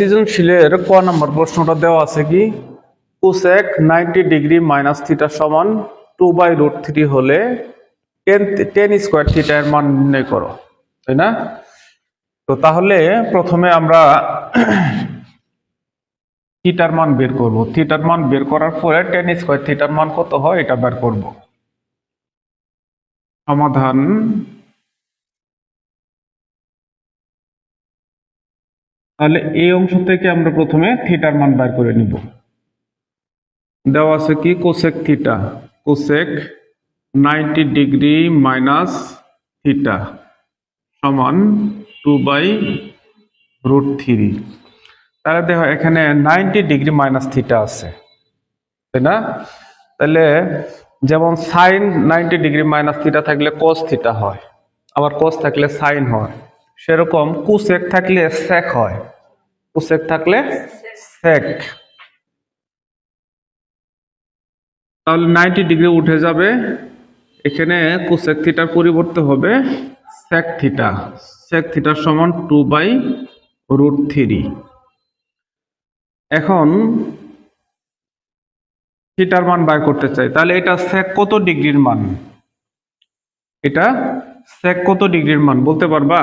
সৃজনশীলের ক নম্বর প্রশ্নটা দেওয়া আছে কি? Cosec ninety degree minus theta সমান টু বাই রুট থ্রি হলে টেন টেন স্কোয়ার থিটা এর মান নির্ণয় করো, তাই না? তো তাহলে প্রথমে আমরা থিটার মান বের করব। থিটার মান বের করার পরে টেন স্কোয়ার থিটার মান কত হয়? এটা বের করব। সমাধান তাহলে এই অংশ থেকে আমরা প্রথমে থিটার মান বার করে নিব। দেওয়া আছে কি? Cosec theta. Cosec ninety degree minus theta সমান টু বাই রুট থ্রি। তাহলে দেখো, এখানে নাইনটি ডিগ্রি মাইনাস থিটা আছে। তাই না? তাহলে যেমন sine ninety degree minus theta থাকলে কোস থিটা হয়, আবার কোস থাকলে সাইন হয়। সেরকম কুসেক থাকলে সেক হয়। কুসেক থাকলে সেক। তাহলে নাইনটি ডিগ্রি উঠে যাবে। এখানে কুসেক থিটার পরিবর্তে হবে সেক থিটা। সেক থিটার সমান টু বাই রুট থ্রি। এখন থিটার মান বাই করতে চাই। তাহলে এটা সেক কত ডিগ্রির মান? এটা সেক কত ডিগ্রির মান? বলতে পারবা?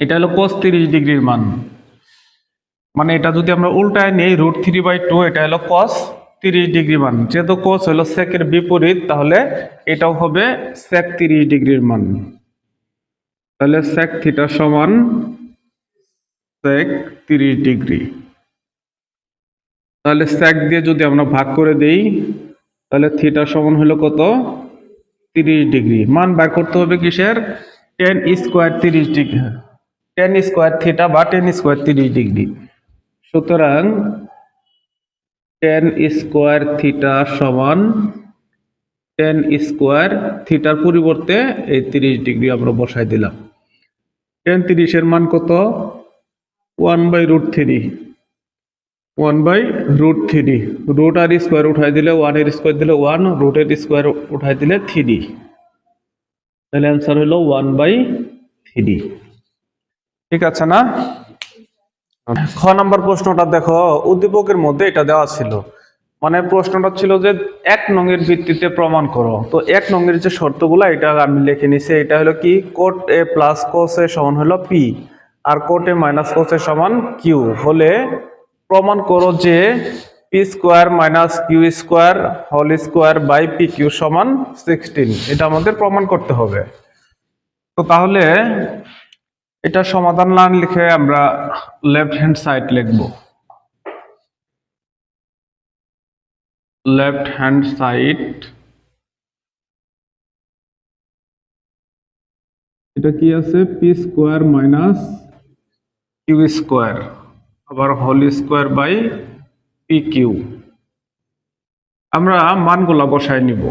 এটা হলো কোস তিরিশ ডিগ্রির মান। মানে এটা যদি আমরা উল্টায় নিই রুট থ্রি বাই টু এটা হলো কস তিরিশ ডিগ্রি মান। যেহেতু কস হলো সেকের বিপরীত, তাহলে এটাও হবে সেক তিরিশ ডিগ্রির মান। তাহলে সেক থিটা সমান সেক তিরিশ ডিগ্রি। তাহলে সেক দিয়ে যদি আমরা ভাগ করে দেই, তাহলে থিটা সমান হলো কত? তিরিশ ডিগ্রি। মান বার করতে হবে কিসের? টেন স্কোয়ার তিরিশ ডিগ্রি। টেন স্কোয়ার থিটা বা টেন স্কোয়ার তিরিশ ডিগ্রি সুতরাং টেন স্কোয়ার থিটা সমান টেন স্কোয়ার থিটার পরিবর্তে এই তিরিশ ডিগ্রি আমরা বসাই দিলাম। টেন তিরিশের মান কত? One by root three one by root three root R square উঠাই দিলে ওয়ানের স্কোয়ার দিলে ওয়ান রুটের স্কোয়ার উঠাই দিলে থ্রি তাহলে অ্যান্সার হলো ওয়ান বাই থ্রি ঠিক আছে না? খ নম্বর প্রশ্নটা দেখো, উদ্দীপকের মধ্যে এটা দেওয়া ছিল। মানে প্রশ্নটা ছিল যে এক নঙের ভিত্তিতে প্রমাণ করো। তো এক নঙের যে শর্তগুলো, এটা আমি লিখে নিছি। এটা হলো কি, cot A plus cos A সমান হলো P, R cot A minus cos A সমান কিউ। হলে প্রমাণ করো যে P square minus Q square whole square by P Q সমান সিক্সটিন। এটা আমাদের প্রমাণ করতে হবে। তো তাহলে এটা সমাধান না লিখে আমরা লেফট হ্যান্ড সাইড লিখব। লেফট হ্যান্ড সাইড এটা কি আছে? P square minus Q square আবার whole square by P Q আমরা মানগুলা বসাই নিব।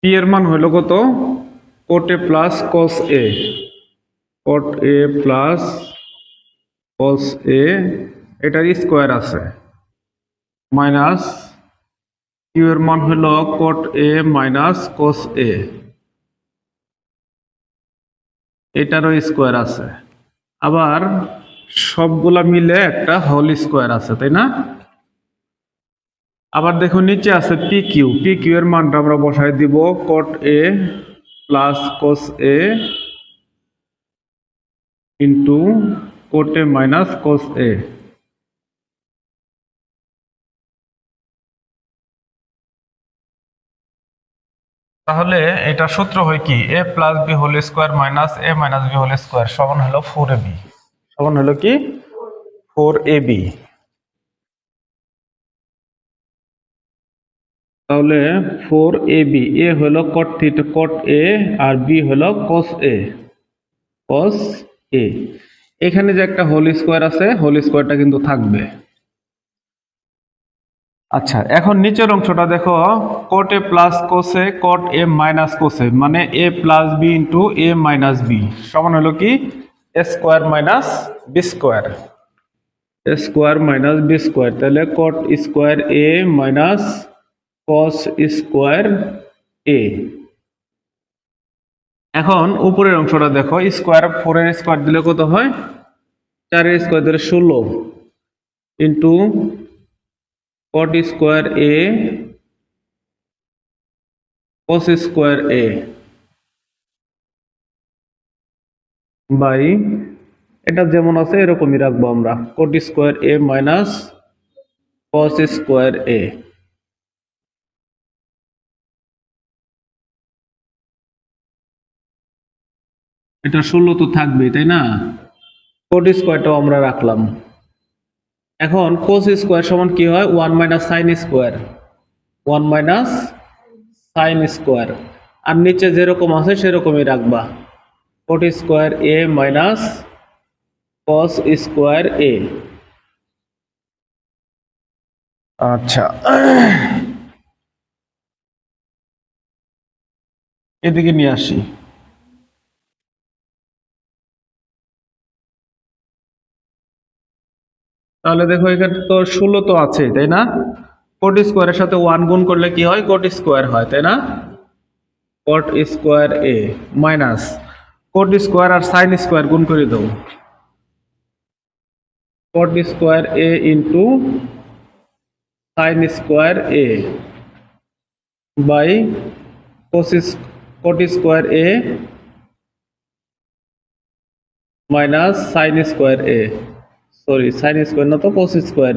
পি এর মান হইল কত? Cot A plus cos A cot A plus cos A এটার স্কোয়ার আছে। মাইনাস কিউ এর মান হইল কোট এ মাইনাস কস এ এটারও স্কোয়ার আছে। আবার সবগুলা মিলে একটা হোল স্কোয়ার আছে, তাই না? আবার দেখো নিচে আছে পি কিউ পি কিউ এর মানটা আমরা বসাই দিব cot A plus cos A into cot A minus cos A তাহলে এটা সূত্র হয় কি? A plus B whole square minus A minus B whole square সমান হলো ফোর এ বি সমান হলো কি? ফোর এ বি তাহলে ফোর এ বি এ হলো কট থিটা কট এ আর বি হলো কস এ কস এ এখানে যে একটা হোল স্কোয়ার আছে হোল স্কোয়ারটা কিন্তু থাকবে। আচ্ছা এখন নিচের অংশটা দেখো কট এ প্লাস কোসে কট এ মাইনাস কোসে মানে A plus B into A minus B সমান হলো কি? A square minus B square square minus B square তাহলে cot square A minus cos square A এখন উপরের অংশটা দেখো স্কোয়ার ফোরের স্কোয়ার দিলে কত হয়? চারের স্কোয়ার দিলে ষোলো। Into cot square A cos square A by এটা যেমন আছে, এরকমই রাখব আমরা। Cot square A minus cos square A এটা ষোলো তো থাকবে তাই না? কোট স্কোয়ারটাও আমরা রাখলাম। এখন কোস স্কোয়ার সমান কি হয়? One minus sine square one minus sine square আর নিচে যেরকম আছে সেরকমই রাখবা। Cot square A minus cos square A আচ্ছা। এদিকে নিয়ে আসি। তাহলে দেখো এখানে তো ষোলো তো আছে তাই না? কোট স্কোয়ারের সাথে ওয়ান গুণ করলে কি হয়? কোট স্কোয়ার হয়, তাই না? Cot square A minus cot square R sine square গুণ করে দাও cot square A into sine square A by cot square A minus sine square A sorry sine square না তো কোস স্কোয়ার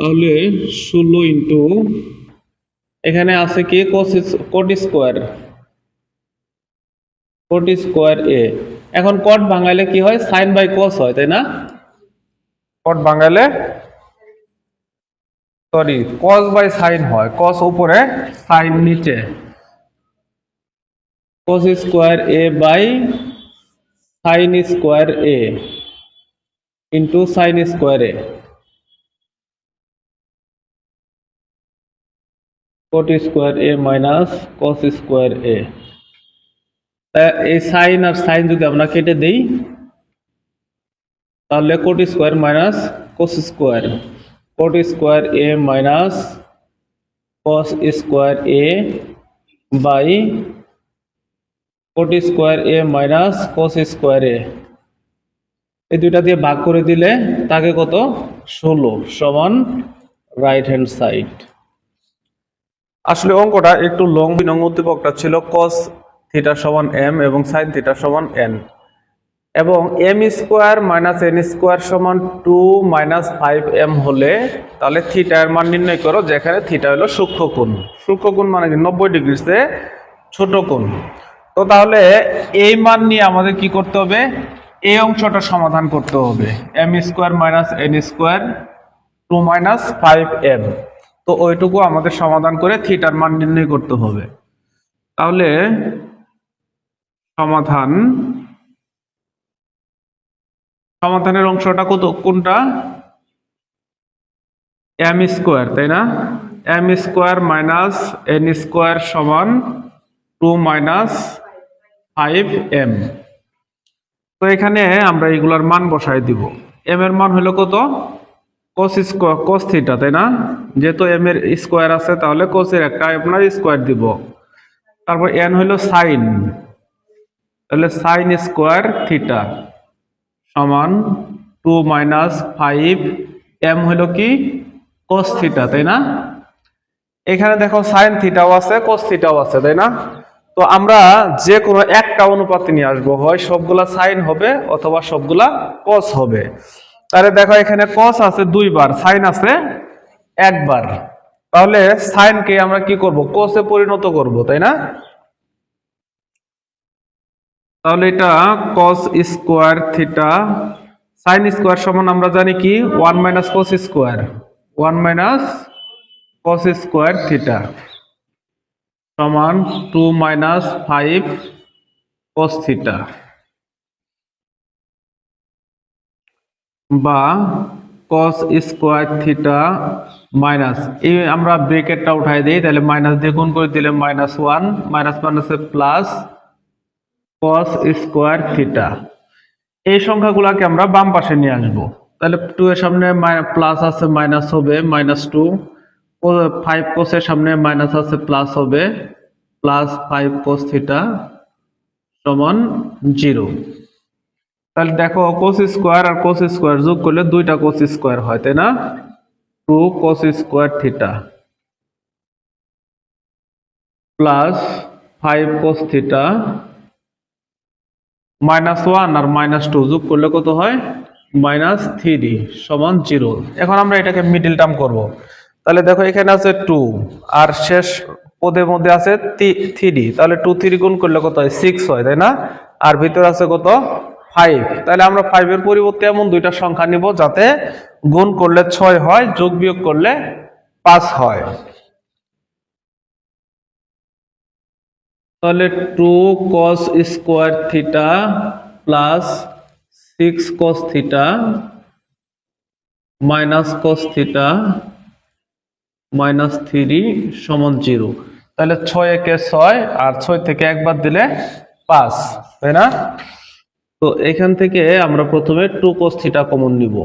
তাহলে ষোলো ইন্টু এখানে আছে কি? Cos cot square. Cot square A. এখন কট বাঙাইলে কি হয়? সাইন বাই কস হয় তাই না? কট বাঙাইলে সরি কস বাই সাইন হয়। কস উপরে সাইন নিচে। Cos square A by sine square A into sine square A cot square A minus cos square A এই সাইন আর সাইন যদি আমরা কেটে দেই, তাহলে cot square minus cos square cot square A minus cos square A by cot square A minus cos square A. এই দুইটা দিয়ে ভাগ করে দিলে তাকে কত? ষোলো সমান রাইট হ্যান্ড সাইড আসলে অঙ্কটা একটু লং নং উদ্দীপকটা ছিল কস থিটা সমান এম এবং সাইন থিটা সমান এন এবং M square minus N square সমান টু মাইনাস ফাইভ এম হলে তাহলে থিটা এর মান নির্ণয় করো, যেখানে থিটা হলো সূক্ষ্ম কোণ। সূক্ষ্ম কোণ মানে কি? নব্বই ডিগ্রিতে ছোট কোণ। তো তাহলে এই মান নিয়ে আমাদের কি করতে হবে? এই অংশটা সমাধান করতে হবে। M square minus N square two minus five M তো ওইটুকু আমাদের সমাধান করে থিটার মান নির্ণয় করতে হবে। তাহলে সমাধান, সমাধানের অংশটা কত, কোনটা? এম স্কোয়ার তাই না? M square minus n square সমান টু মাইনাস ফাইভ এম। তো এখানে আমরা এগুলার মান বসাই দিব। এম এর মান হলো কত? কোস স্কোয়ার কোস থিটা তাই না? যেহেতু এম এর স্কোয়ার আছে, তাহলে কোসের একটা আপনার স্কোয়ার দিব। তারপর এন হলো সাইন তাহলে সাইন স্কোয়ার থিটা সমান টু মাইনাস ফাইভ এম হলো কি? কোস থিটা তাই না? এখানে দেখো সাইন থিটাও আছে কোস থিটাও আছে, তাই না? তো আমরা যে কোনো একটা অনুপাতে নিয়ে আসব। হয় সবগুলা সাইন হবে অথবা সবগুলা কস হবে। তাহলে দেখো এখানে কস আছে দুইবার সাইন আছে একবার। তাহলে সাইনকে আমরা কি করব? কোসে পরিণত করব, তাই না? তাহলে এটা cos square theta sine square সমান আমরা জানি কি? One minus cos square one minus cos square theta সমান two minus five cos theta. বা কস স্কোয়ার থিটা মাইনাস, এই আমরা ব্রেকেটটা উঠাই দিই, তাহলে মাইনাস দিয়ে গুণ করে দিলে মাইনাস ওয়ান, মাইনাস মাইনাসে প্লাস কস স্কোয়ার থিটা। এই সংখ্যাগুলোকে আমরা বাম পাশে নিয়ে আসব। তাহলে টু এর সামনে প্লাস আছে, মাইনাস হবে, মাইনাস টু ফাইভ কোসের সামনে মাইনাস আছে প্লাস হবে। প্লাস ফাইভ কোস থিটা সমান জিরো তাহলে দেখো কোস স্কোয়ার আর কোস স্কোয়ার যোগ করলে দুইটা কোস স্কোয়ার হয়, তাই না? Two cos square theta plus five cos theta minus one আর মাইনাস টু যোগ করলে কত হয়? মাইনাস থ্রি সমান জিরো এখন আমরা এটাকে মিডিল টার্ম করব। তাহলে দেখো এখানে আছে টু আর শেষ পদের মধ্যে আছে থ্রি তাহলে টু থ্রি গুণ করলে কত হয়? সিক্স হয়, তাই না? আর ভিতরে আছে কত? ফাইভ তাহলে আমরা ফাইভের পরিবর্তে এমন দুইটা সংখ্যা নিব যাতে গুণ করলে ছয় হয়, যোগ বিয়োগ করলে পাঁচ হয়। তাহলে two cos square theta plus six cos theta minus cos theta minus three সমান জিরো। তাহলে ছয় একে ছয় আর ছয় থেকে একবার দিলে পাঁচ, তাই না? তো এখান থেকে আমরা প্রথমে টু কস কমন নিব।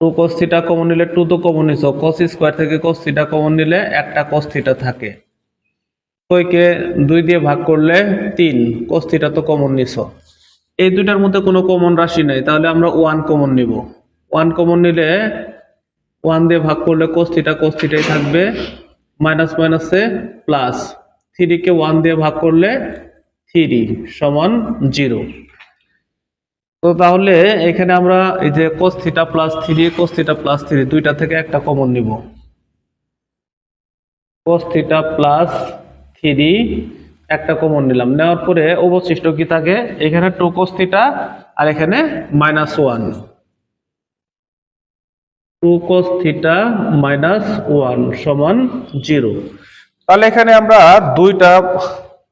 টু কস কমন নিলে টু তো কমন নিছ। কস স্কোয়ার থেকে কস থিটা কমন নিলে একটা কস থিটা থাকে। ছয়কে দুই দিয়ে ভাগ করলে তিন কস তো কমন নিছ। এই দুইটার মধ্যে কোনো কমন রাশি নাই। তাহলে আমরা ওয়ান কমন নিব। ওয়ান কমন নিলে ওয়ান দিয়ে ভাগ করলে কোস থিটা কোস থিটাই থাকবে মাইনাস মাইনাসে প্লাস থ্রিকে ওয়ান দিয়ে ভাগ করলে থ্রি সমান জিরো তো তাহলে এখানে আমরা এই যে cos theta plus three cos theta plus three দুইটা থেকে একটা কমন নিব। কোস থিটা প্লাস থ্রি একটা কমন নিলাম। নেওয়ার পরে অবশিষ্ট কি থাকে? এখানে টু কোস থিটা আর এখানে minus one two cos theta minus one সমান জিরো তাহলে এখানে আমরা দুইটা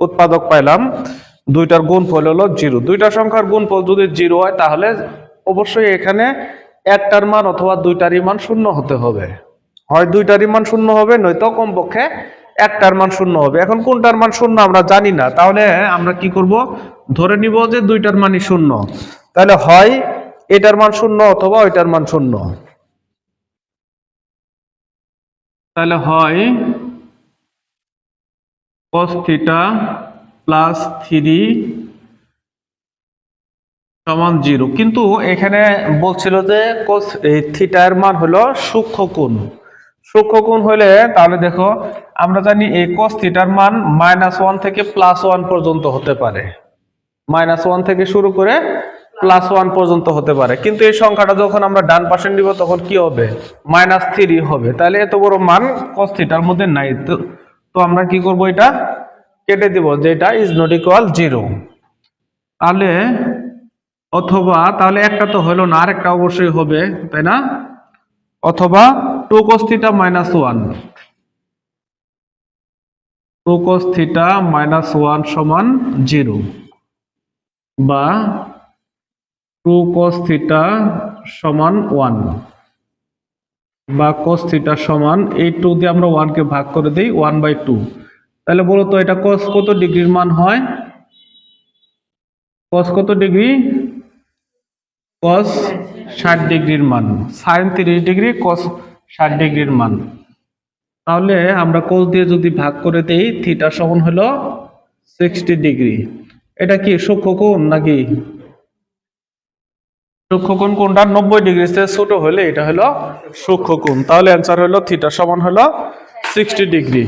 উৎপাদক পাইলাম। দুইটার গুণফল হলো জিরো দুইটা সংখ্যার গুণফল যদি জিরো হয়, তাহলে অবশ্যই এখানে একটার মান অথবা দুইটারই মান শূন্য হতে হবে। হয় দুইটারই মান শূন্য হবে, নয়তো কমপক্ষে একটার মান শূন্য হবে। এখন কোনটার মান শূন্য আমরা জানি না। তাহলে আমরা কি করব? ধরে নিব যে দুইটার মানই শূন্য। তাহলে হয় এটার মান শূন্য অথবা ওইটার মান শূন্য। তাহলে হয় cos থিটা প্লাস থ্রি সমান জিরো কিন্তু এখানে বলছিল যে এই থিটার মান হলো সূক্ষ্ম কোণ। সূক্ষ্ম কোণ হলে তাহলে দেখো, আমরা জানি এই cos থিটার মান মাইনাস ওয়ান থেকে প্লাস ওয়ান পর্যন্ত হতে পারে। মাইনাস ওয়ান থেকে শুরু করে প্লাস ওয়ান পর্যন্ত হতে পারে। কিন্তু এই সংখ্যাটা যখন আমরা ডান পাশে নিব, তখন কি হবে? মাইনাস থ্রি হবে। তাহলে এত বড় মান cos থিটার মধ্যে নাই। তো আমরা কি করব এটা? কেটে দিব যেটা ইজ নট ইকুয়াল জিরো তাহলে, অথবা, তাহলে একটা তো হলো না, আরেকটা অবশ্যই হবে, তাই না? অথবা two theta minus one two cos theta minus one সমান জিরো বা টু cos থিটা সমান ওয়ান বা cos থিটা সমান এই টু দিয়ে আমরা ওয়ানকে ভাগ করে দিই ওয়ান বাই টু তাহলে বলো তো এটা cos কত ডিগ্রির মান হয়? cos কত ডিগ্রি? cos ষাট ডিগ্রির মান। সাইন তিরিশ ডিগ্রি cos ষাট ডিগ্রির মান। তাহলে আমরা cos দিয়ে যদি ভাগ করে দেই, থিটা সমান হলো সিক্সটি ডিগ্রি। এটা কি সূক্ষ্মকোণ নাকি? সূক্ষ্মকোণ কোনটা নব্বই ডিগ্রি থেকে ছোট হলে এটা হলো সূক্ষ্মকোণ। তাহলে অ্যান্সার হলো থিটা সমান হলো সিক্সটি ডিগ্রি।